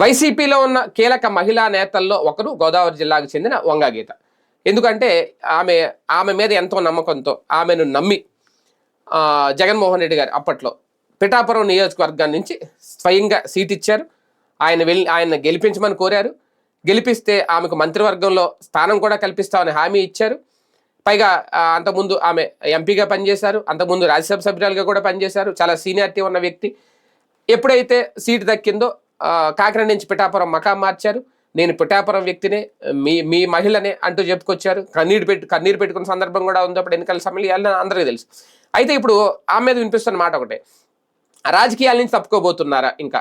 వైసీపీలో ఉన్న కీలక మహిళా నేతల్లో ఒకరు గోదావరి జిల్లాకు చెందిన వంగాగీత. ఎందుకంటే ఆమె ఆమె మీద ఎంతో నమ్మకంతో ఆమెను నమ్మి జగన్మోహన్ రెడ్డి గారు అప్పట్లో పిఠాపురం నియోజకవర్గం నుంచి స్వయంగా సీట్ ఇచ్చారు. ఆయన వెళ్ళి ఆయన గెలిపించమని కోరారు. గెలిపిస్తే ఆమెకు మంత్రివర్గంలో స్థానం కూడా కల్పిస్తామని హామీ ఇచ్చారు. పైగా అంతకుముందు ఆమె ఎంపీగా పనిచేశారు. అంతకుముందు రాజ్యసభ సభ్యురాలుగా కూడా పనిచేశారు. చాలా సీనియారిటీ ఉన్న వ్యక్తి. ఎప్పుడైతే సీటు దక్కిందో కాకినాడ నుంచి పిఠాపురం మకాం మార్చారు. నేను పిఠాపురం వ్యక్తినే మీ మీ మహిళనే అంటూ చెప్పుకొచ్చారు. కన్నీరు పెట్టు కన్నీరు పెట్టుకున్న సందర్భం కూడా ఉంది అప్పుడు ఎన్నికల సమయంలో అందరికీ తెలుసు. అయితే ఇప్పుడు ఆమె మీద వినిపిస్తున్న మాట ఒకటే. రాజకీయాల నుంచి తప్పుకోబోతున్నారా ఇంకా?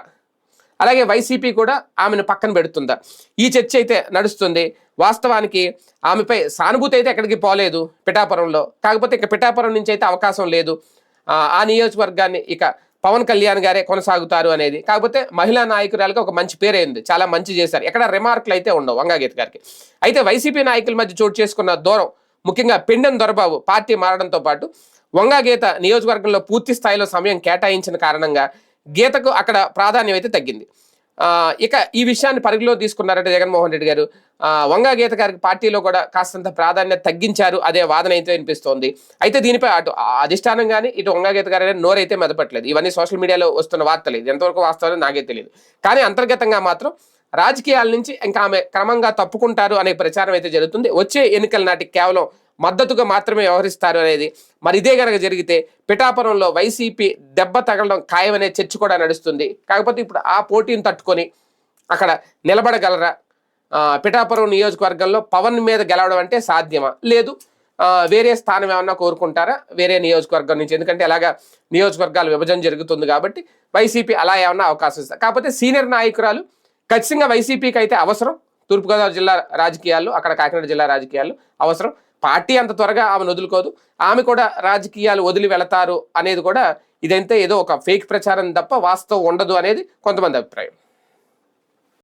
అలాగే వైసీపీ కూడా ఆమెను పక్కన పెడుతుందా? ఈ చర్చ అయితే నడుస్తుంది. వాస్తవానికి ఆమెపై సానుభూతి అయితే ఎక్కడికి పోలేదు పిఠాపురంలో. కాకపోతే ఇక పిఠాపురం నుంచి అయితే అవకాశం లేదు. ఆ నియోజకవర్గాన్ని ఇక పవన్ కళ్యాణ్ గారే కొనసాగుతారు అనేది. కాకపోతే మహిళా నాయకురాలకి ఒక మంచి పేరైంది చాలా మంచి చేశారు. ఎక్కడ రిమార్కులు అయితే ఉండవు వంగాగీత గారికి. అయితే వైసీపీ నాయకుల మధ్య చోటు చేసుకున్న దూరం ముఖ్యంగా పిండం దొరబాబు పార్టీ మారడంతో పాటు వంగాగీత నియోజకవర్గంలో పూర్తి స్థాయిలో సమయం కేటాయించిన కారణంగా గీతకు అక్కడ ప్రాధాన్యం అయితే తగ్గింది. ఇక ఈ విషయాన్ని పరిగిలో తీసుకున్నారంటే జగన్మోహన్ రెడ్డి గారు. వంగా గీత గారికి పార్టీలో కూడా కాస్తంత ప్రాధాన్యత తగ్గించారు. అదే వాదన అయితే వినిపిస్తోంది. అయితే దీనిపై అటు అధిష్టానం కానీ ఇటు వంగా గీత గారి నోరైతే మెదపట్లేదు. ఇవన్నీ సోషల్ మీడియాలో వస్తున్న వార్తలు ఇది. ఎంతవరకు వాస్తవాలు నాకే తెలియదు కానీ అంతర్గతంగా మాత్రం రాజకీయాల నుంచి ఇంకా ఆమె క్రమంగా తప్పుకుంటారు అనే ప్రచారం అయితే జరుగుతుంది. వచ్చే ఎన్నికల నాటికి కేవలం మద్దతుగా మాత్రమే వ్యవహరిస్తారు అనేది మరి ఇదే కనుక జరిగితే పిఠాపురంలో వైసీపీ దెబ్బ తగలడం ఖాయమనే చర్చ కూడా నడుస్తుంది. కాకపోతే ఇప్పుడు ఆ పోటీని తట్టుకొని అక్కడ నిలబడగలరా? పిఠాపురం నియోజకవర్గంలో పవన్ మీద గెలవడం అంటే సాధ్యమా? లేదు. వేరే స్థానం ఏమన్నా కోరుకుంటారా? వేరే నియోజకవర్గం నుంచి. ఎందుకంటే అలాగా నియోజకవర్గాల విభజన జరుగుతుంది కాబట్టి వైసీపీ అలా ఏమన్నా అవకాశం ఇస్తారు కాకపోతే సీనియర్ నాయకురాలు ఖచ్చితంగా వైసీపీకి అయితే అవసరం. తూర్పుగోదావరి జిల్లా రాజకీయాల్లో అక్కడ కాకినాడ జిల్లా రాజకీయాల్లో అవసరం. పార్టీ అంత త్వరగా ఆమెను వదులుకోదు. ఆమె కూడా రాజకీయాలు వదిలి వెళతారు అనేది కూడా ఇదంతా ఏదో ఒక ఫేక్ ప్రచారం తప్ప వాస్తవం ఉండదు అనేది కొంతమంది అభిప్రాయం.